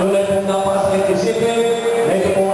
Tulad ng dapat natin isipin, medyo po